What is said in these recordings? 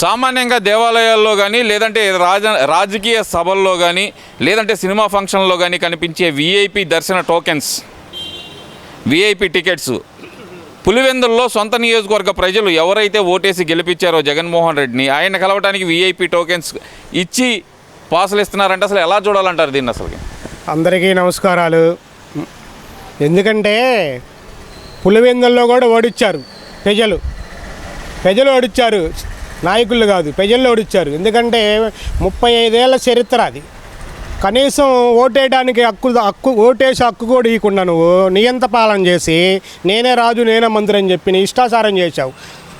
సామాన్యంగా దేవాలయాల్లో కానీ లేదంటే రాజ రాజకీయ సభల్లో కానీ లేదంటే సినిమా ఫంక్షన్లో కానీ కనిపించే విఐపి దర్శన టోకెన్స్ విఐపి టికెట్స్ పులివెందుల్లో సొంత నియోజకవర్గ ప్రజలు ఎవరైతే ఓటేసి గెలిపించారో జగన్మోహన్ రెడ్డిని ఆయన కలవటానికి విఐపి టోకెన్స్ ఇచ్చి పాసులు ఇస్తున్నారంటే అసలు ఎలా చూడాలంటారు దీన్ని అసలు అందరికీ నమస్కారాలు. ఎందుకంటే పులివెందుల్లో కూడా ఓడిచ్చారు ప్రజలు. ప్రజలు ఓడిచ్చారు. నాయకులు కాదు ప్రజల్లో ఓడిచ్చారు. ఎందుకంటే ముప్పై ఐదేళ్ళ చరిత్ర అది. కనీసం ఓటేయడానికి హక్కు హక్కు ఓటేసి హక్కు కూడా ఇవ్వకుండా నువ్వు నియంత పాలన చేసి నేనే రాజు నేనే మంత్రి అని చెప్పి నీ ఇష్టాసారం చేశావు.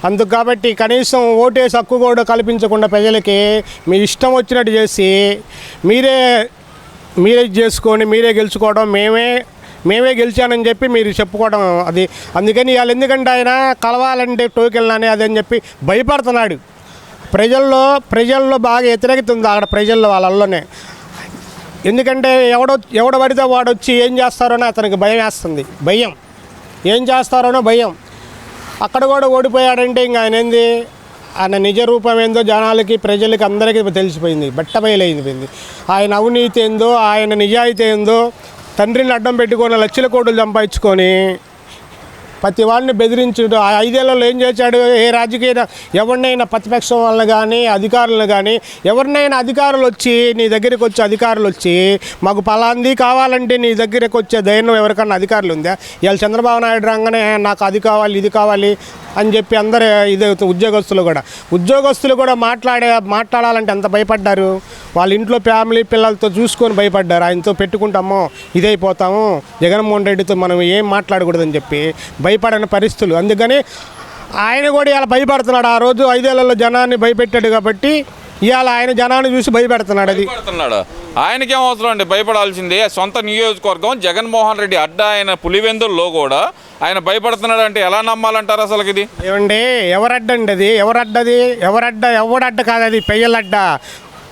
అందుకు కాబట్టి కనీసం ఓటేసి హక్కు కూడా కల్పించకుండా ప్రజలకి మీ ఇష్టం వచ్చినట్టు చేసి మీరే మీరే చేసుకొని మీరే గెలుచుకోవడం మేమే మేమే గెలిచానని చెప్పి మీరు చెప్పుకోవడం అది. అందుకని వాళ్ళు ఎందుకంటే ఆయన కలవాలంటే టోకెళ్ళని అదని చెప్పి భయపడుతున్నాడు. ప్రజల్లో ప్రజల్లో బాగా వ్యతిరేకత ఉంది అక్కడ ప్రజల్లో వాళ్ళల్లోనే. ఎందుకంటే ఎవడో ఎవడ పడితే వాడు వచ్చి ఏం చేస్తారోనో అతనికి భయం వేస్తుంది. భయం. ఏం చేస్తారోనో భయం. అక్కడ కూడా ఓడిపోయాడంటే ఇంకా ఆయన ఏంది? ఆయన నిజ రూపం ఏందో జనాలకి ప్రజలకి అందరికీ తెలిసిపోయింది. బట్టబయలైపోయింది ఆయన అవినీతి ఏందో ఆయన నిజాయితీ ఏందో తండ్రిని అడ్డం పెట్టుకొని లక్షల కోట్లు సంపాదించుకొని ప్రతి వాడిని బెదిరించుడు. ఆ ఐదేళ్ళలో ఏం చేశాడు? ఏ రాజకీయ ఎవరినైనా ప్రతిపక్షం వాళ్ళని కానీ అధికారులను కానీ ఎవరినైనా అధికారులు వచ్చి నీ దగ్గరికి వచ్చే అధికారులు వచ్చి మాకు పలాంది కావాలంటే నీ దగ్గరికి వచ్చే ధైర్యం ఎవరికన్నా అధికారులు ఉందా? ఇవాళ చంద్రబాబు నాయుడు రాగానే నాకు అది కావాలి ఇది కావాలి అని చెప్పి అందరు ఇది ఉద్యోగస్తులు కూడా. ఉద్యోగస్తులు కూడా మాట్లాడే మాట్లాడాలంటే ఎంత భయపడ్డారు? వాళ్ళ ఇంట్లో ఫ్యామిలీ పిల్లలతో చూసుకొని భయపడ్డారు. ఆయనతో పెట్టుకుంటామో ఇదైపోతాము. జగన్మోహన్ రెడ్డితో మనం ఏం మాట్లాడకూడదని చెప్పి భయపడని పరిస్థితులు. అందుకని ఆయన కూడా ఇలా భయపడుతున్నాడు. ఆ రోజు ఐదేళ్ళలో జనాన్ని భయపెట్టాడు కాబట్టి ఇవాళ ఆయన జనాన్ని చూసి భయపెడుతున్నాడు అది. భయపడుతున్నాడు. ఆయనకేం అవసరం అండి? భయపడాల్సిందే. సొంత నియోజకవర్గం జగన్మోహన్ రెడ్డి అడ్డా ఆయన పులివెందుల్లో కూడా ఆయన భయపడుతున్నాడు అంటే ఎలా నమ్మాలంటారు అసలు ఇది? ఏమండి ఎవరడ్డండి అది? ఎవరడ్డది? ఎవరడ్డ? ఎవడడ్డ కాదు అది? పెయ్యలడ్డ.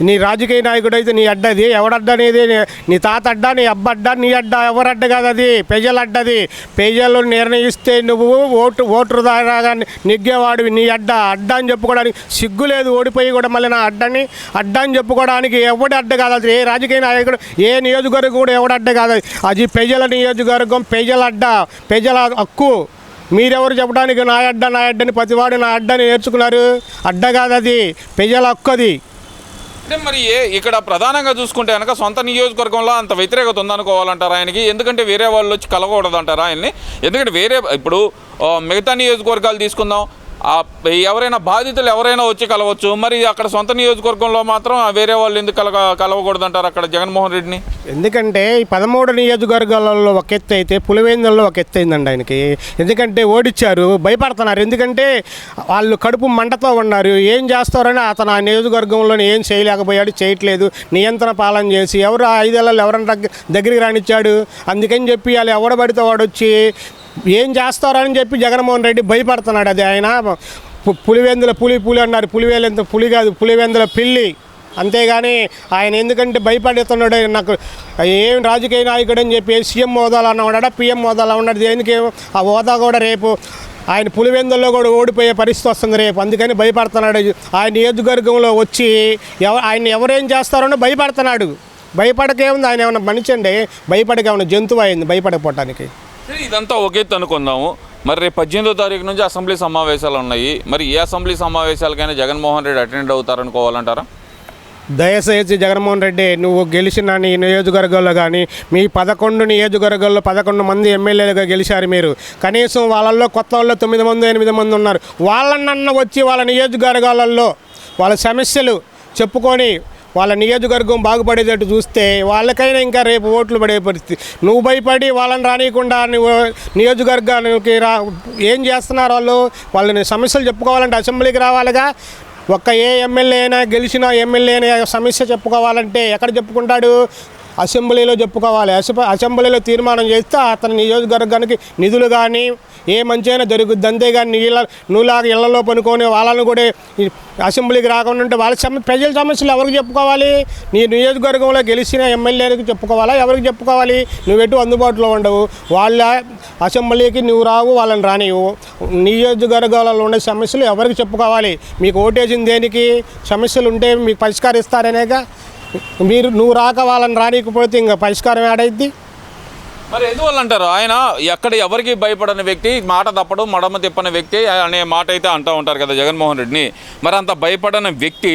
నీ రాజకీయ నాయకుడు అయితే నీ అడ్డది. ఎవడడ్డ అనేది నీ- తాత అడ్డ నీ అబ్బ అడ్డ నీ అడ్డ ఎవరడ్డ కాదు అది ప్రజలడ్డది. ప్రజలు నిర్ణయిస్తే నువ్వు ఓటు ఓటు దారాగా నెగ్గేవాడివి. నీ అడ్డ అడ్డ అని చెప్పుకోవడానికి సిగ్గు లేదు. ఓడిపోయి కూడా మళ్ళీ నా అడ్డని అడ్డ అని చెప్పుకోవడానికి ఎవడి అడ్డ కాదు అది ఏ రాజకీయ నాయకుడు ఏ నియోజకవర్గం కూడా ఎవడడ్డ కాదు అది. అది ప్రజల నియోజకవర్గం ప్రజల అడ్డ ప్రజల హక్కు. మీరెవరు చెప్పడానికి నా అడ్డ నా అడ్డని ప్రతివాడు నా అడ్డని నేర్చుకున్నారు? అడ్డ కాదు అది ప్రజల హక్కు అది అంటే మరి ఇక్కడ ప్రధానంగా చూసుకుంటే కనుక సొంత నియోజకవర్గంలో అంత వ్యతిరేకత ఉందనుకోవాలంటారా ఆయనకి? ఎందుకంటే వేరే వాళ్ళు వచ్చి కలవకూడదు అంటారా ఆయన్ని? ఎందుకంటే వేరే ఇప్పుడు మిగతా నియోజకవర్గాలు తీసుకుందాం ఎవరైనా బాధితులు ఎవరైనా వచ్చి కలవచ్చు. మరి అక్కడ సొంత నియోజకవర్గంలో మాత్రం వేరే వాళ్ళు ఎందుకు కలగ కలవకూడదంటారు అక్కడ జగన్మోహన్ రెడ్డిని? ఎందుకంటే ఈ పదమూడు నియోజకవర్గాలలో ఒక ఎత్తు అయితే పులివేందుల్లో ఒక ఎత్తు అయిందండి ఆయనకి. ఎందుకంటే ఓడిచ్చారు భయపడుతున్నారు. ఎందుకంటే వాళ్ళు కడుపు మంటతో ఉన్నారు. ఏం చేస్తారని అతను ఆ నియోజకవర్గంలో ఏం చేయలేకపోయాడు చేయట్లేదు. నియంత్రణ పాలన చేసి ఎవరు ఐదేళ్ళలో ఎవరైనా దగ్గరికి రానిచ్చాడు. అందుకని చెప్పి వాళ్ళు ఎవడబడితే వాడు వచ్చి ఏం చేస్తారని చెప్పి జగన్మోహన్ రెడ్డి భయపడుతున్నాడు. అది ఆయన పులివెందుల పులి పులి అన్నారు పులివేలెంత పులి కాదు పులివెందుల పిల్లి. అంతేగాని ఆయన ఎందుకంటే భయపడుతున్నాడు? నాకు ఏం రాజకీయ నాయకుడు అని చెప్పి సీఎం హోదాలో ఉన్నాడా? పిఎం హోదాలో ఉన్నాడు. దేనికి? ఆ హోదా కూడా రేపు ఆయన పులివెందుల్లో కూడా ఓడిపోయే పరిస్థితి వస్తుంది రేపు. అందుకని భయపడుతున్నాడు. ఆయన నియోజకవర్గంలో వచ్చి ఎవ ఆయన ఎవరేం చేస్తారో భయపడుతున్నాడు. భయపడకేముంది ఆయన ఏమైనా మనిషి అండి? భయపడకేమైనా జంతువు అయింది? భయపడకపోవటానికి. సరే, ఇదంతా ఒకే అనుకుందాము మరి రేపు పద్దెనిమిదో తారీఖు నుంచి అసెంబ్లీ సమావేశాలు ఉన్నాయి. మరి ఏ అసెంబ్లీ సమావేశాలకైనా జగన్మోహన్ రెడ్డి అటెండ్ అవుతారనుకోవాలంటారా? దయచేసి జగన్మోహన్ రెడ్డి నువ్వు గెలిచిన నీ నియోజకవర్గంలో కానీ మీ పదకొండు నియోజకవర్గాల్లో పదకొండు మంది ఎమ్మెల్యేలుగా గెలిచారు మీరు. కనీసం వాళ్ళల్లో కొత్త వాళ్ళు తొమ్మిది మంది ఎనిమిది మంది ఉన్నారు. వాళ్ళన్న వచ్చి వాళ్ళ నియోజకవర్గాలలో వాళ్ళ సమస్యలు చెప్పుకొని వాళ్ళ నియోజకవర్గం బాగుపడేటట్టు చూస్తే వాళ్ళకైనా ఇంకా రేపు ఓట్లు పడే పరిస్థితి. నువ్వు భయపడి వాళ్ళని రానియకుండా నువ్వు నియోజకవర్గానికి రా ఏం చేస్తున్నారు వాళ్ళు? వాళ్ళని సమస్యలు చెప్పుకోవాలంటే అసెంబ్లీకి రావాలిగా? ఒక్క ఏ ఎమ్మెల్యే అయినా గెలిచిన ఎమ్మెల్యే అయినా సమస్య చెప్పుకోవాలంటే ఎక్కడ చెప్పుకుంటాడు? అసెంబ్లీలో చెప్పుకోవాలి. అసెంబ్లీలో తీర్మానం చేస్తే అతని నియోజకవర్గానికి నిధులు కానీ ఏ మంచి అయినా అంతే అంతేగాని నీళ్ళ నువ్వులాగా ఇళ్ళలో పనుకొని వాళ్ళని కూడా అసెంబ్లీకి రాకుండా ఉంటే వాళ్ళ సమ ప్రజల సమస్యలు ఎవరికి చెప్పుకోవాలి? నీ నియోజకవర్గంలో గెలిచిన ఎమ్మెల్యేలకు చెప్పుకోవాలా? ఎవరికి చెప్పుకోవాలి? నువ్వెటు అందుబాటులో ఉండవు. వాళ్ళ అసెంబ్లీకి నువ్వు రావు వాళ్ళని రానివ్వు నియోజకవర్గాలలో ఉండే సమస్యలు ఎవరికి చెప్పుకోవాలి? మీకు ఓటేసింది దేనికి? సమస్యలు ఉంటే మీకు పరిష్కరిస్తారనేగా? మీరు నువ్వు రాక వాళ్ళని రానికపోతే ఇంకా పరిష్కారం ఏడైద్ది? మరి ఎందువల్ల అంటారు? ఆయన ఎక్కడ ఎవరికి భయపడని వ్యక్తి మాట తప్పడం మడమ తిప్పని వ్యక్తి అనే మాట అయితే అంటూ ఉంటారు కదా జగన్మోహన్ రెడ్డిని. మరి అంత భయపడని వ్యక్తి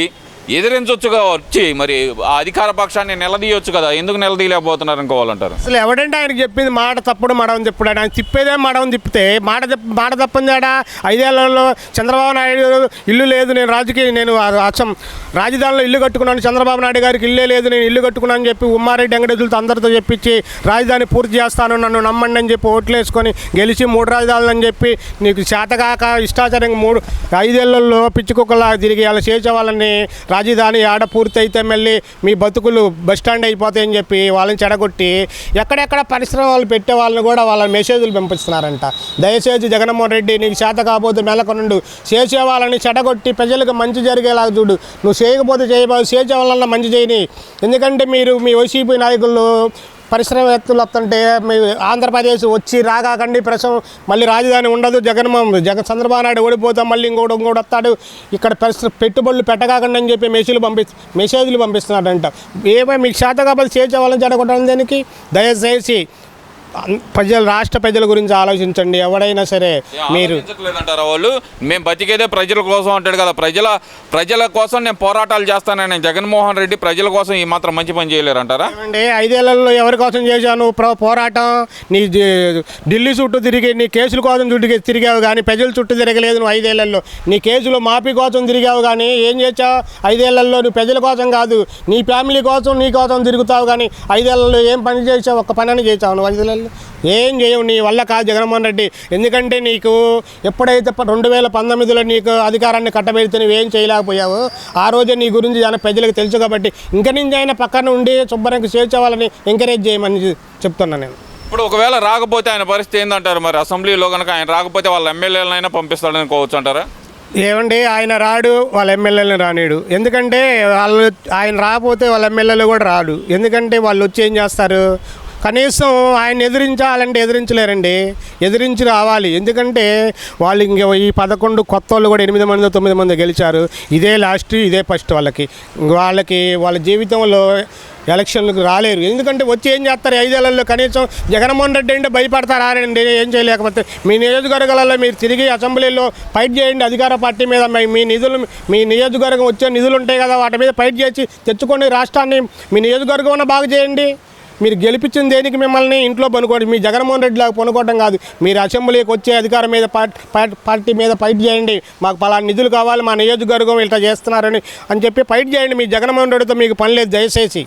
ఎదిరించవచ్చు వచ్చి మరి ఆ అధికార పక్షాన్ని నిలదీయొచ్చు కదా ఎందుకు నిలదీయలేకపోతున్నారు అనుకోవాలంటారు అసలు ఎవడంటే ఆయన చెప్పింది మాట తప్పుడు మడవని తిప్పుడు ఆయన తిప్పేదే మడవని తిప్పితే మాట తిప్ప మాట తప్పందాడా ఐదేళ్ళలో చంద్రబాబు నాయుడు ఇల్లు లేదు నేను రాజకీయ నేను అసం అచ్చం రాజధానిలో ఇల్లు కట్టుకున్నాను చంద్రబాబు నాయుడు గారికి ఇల్లే లేదు నేను ఇల్లు కట్టుకున్నాను చెప్పి ఉమ్మారెడ్డి వెంకటేశ్వరులతో అందరితో చెప్పించి రాజధాని పూర్తి చేస్తాను నన్ను నమ్మండి అని చెప్పి ఓట్లు వేసుకొని గెలిచి మూడు రాజధానులు అని చెప్పి నీకు శాతకాక ఇష్టాచారంగా మూడు ఐదేళ్ళలో పిచ్చుకుక్కలా తిరిగి అలా చేసే వాళ్ళని రాజధాని ఆడ పూర్తయితే మళ్ళీ మీ బతుకులు బస్ స్టాండ్ అయిపోతాయని చెప్పి వాళ్ళని చెడగొట్టి ఎక్కడెక్కడ పరిశ్రమలు పెట్టే వాళ్ళని కూడా వాళ్ళ మెసేజ్లు పంపిస్తున్నారంట. దయచేసి జగన్మోహన్ రెడ్డి నీకు చేత కాకపోతే మెలకొనుండు. చేసే వాళ్ళని చెడగొట్టి ప్రజలకు మంచి జరిగేలా చూడు. నువ్వు చేయకపోతే చేయబో చేసే వాళ్ళ మంచి చేయని. ఎందుకంటే మీరు మీ వైసీపీ నాయకులు పరిశ్రమవేత్తలు వస్తుంటే మీ ఆంధ్రప్రదేశ్ వచ్చి రాగాకండి ప్రశ్న మళ్ళీ రాజధాని ఉండదు. జగన్మోహన్ జగన్ చంద్రబాబు నాయుడు ఓడిపోతాం మళ్ళీ ఇంకోటి ఇంకోటి వస్తాడు. ఇక్కడ పరిశ్ర పెట్టుబడులు పెట్టగాకండి అని చెప్పి మెసేజ్లు పంపి మెసేజ్లు పంపిస్తున్నాడంట. ఏమైనా మీకు శాత కాబట్టి చేసే వాళ్ళని చెడగొట్టడం దానికి? దయచేసి ప్రజలు రాష్ట్ర ప్రజల గురించి ఆలోచించండి. ఎవడైనా సరే మీరు లేదంటారా వాళ్ళు? మేము బతికేదే ప్రజల కోసం అంటాడు కదా. ప్రజల ప్రజల కోసం నేను పోరాటాలు చేస్తానని జగన్మోహన్ రెడ్డి ప్రజల కోసం ఈ మాత్రం మంచి పని చేయలేరు అంటారా ఏమండి ఐదేళ్ళలో ఎవరి కోసం చేశాను ప్ర- పోరాటం నీ ఢిల్లీ చుట్టూ తిరిగి నీ కేసుల కోసం చుట్టూ తిరిగావు కానీ ప్రజల చుట్టూ తిరగలేదు నువ్వు ఐదేళ్ళలో. నీ కేసులు మాఫీ కోసం తిరిగావు కానీ ఏం చేసావు ఐదేళ్ళలో నువ్వు ప్రజల కోసం కాదు నీ ఫ్యామిలీ కోసం నీ కోసం తిరుగుతావు కానీ ఐదేళ్ళలో ఏం పని చేసావు ఒక్క పని అని చేసావు నువ్వు ఐదేళ్ళలో? ఏం చేయవు నీ వల్ల కాదు జగన్మోహన్ రెడ్డి. ఎందుకంటే నీకు ఎప్పుడైతే రెండు వేల పంతొమ్మిదిలో నీకు అధికారాన్ని కట్టబెడితే నువ్వేం చేయలేకపోయావు ఆ రోజే నీ గురించి జన ప్రజలకు తెలుసు కాబట్టి ఇంక నుంచి అయినా పక్కన ఉండి శుభ్రంగా చేసే వాళ్ళని ఎంకరేజ్ చేయమని చెప్తున్నాను నేను. ఇప్పుడు ఒకవేళ రాకపోతే ఆయన పరిస్థితి ఏందంటారు మరి? అసెంబ్లీలో కనుక ఆయన రాకపోతే వాళ్ళ ఎమ్మెల్యేలనైనా పంపిస్తాడని అనుకోవచ్చు అంటారా? ఏమండి ఆయన రాడు వాళ్ళ ఎమ్మెల్యేలను రానిడు. ఎందుకంటే వాళ్ళు ఆయన రాకపోతే వాళ్ళ ఎమ్మెల్యేలు కూడా రాడు. ఎందుకంటే వాళ్ళు వచ్చి ఏం చేస్తారు? కనీసం ఆయన ఎదిరించాలంటే ఎదిరించలేరండి. ఎదిరించి రావాలి. ఎందుకంటే వాళ్ళు ఇంక ఈ పదకొండు కొత్త వాళ్ళు కూడా ఎనిమిది మంది తొమ్మిది మంది గెలిచారు. ఇదే లాస్ట్ ఇదే ఫస్ట్ వాళ్ళకి. వాళ్ళకి వాళ్ళ జీవితంలో ఎలక్షన్లకు రాలేరు. ఎందుకంటే వచ్చి ఏం చేస్తారు? ఐదేళ్ళలో కనీసం జగన్మోహన్ రెడ్డి అంటే భయపడతారు ఆరండి ఏం చేయలేకపోతే మీ నియోజకవర్గాలలో మీరు తిరిగి అసెంబ్లీలో ఫైట్ చేయండి. అధికార పార్టీ మీద మీ- మీ నిధులు మీ నియోజకవర్గం వచ్చే నిధులు ఉంటాయి కదా వాటి మీద ఫైట్ చేసి తెచ్చుకొని రాష్ట్రాన్ని మీ నియోజకవర్గం బాగా చేయండి. మీరు గెలిపించిన దేనికి మిమ్మల్ని ఇంట్లో పనుకోండి మీ జగన్మోహన్ రెడ్డి లాగా పనుకోవడం కాదు. మీరు అసెంబ్లీకి వచ్చే అధికారం మీద పార్టీ పార్టీ మీద ఫైట్ చేయండి. మాకు పలానా నిధులు కావాలి మా నియోజకవర్గం ఇట్లా చేస్తున్నారని అని చెప్పి ఫైట్ చేయండి. మీ జగన్మోహన్ రెడ్డితో మీకు పని లేదు దయచేసి.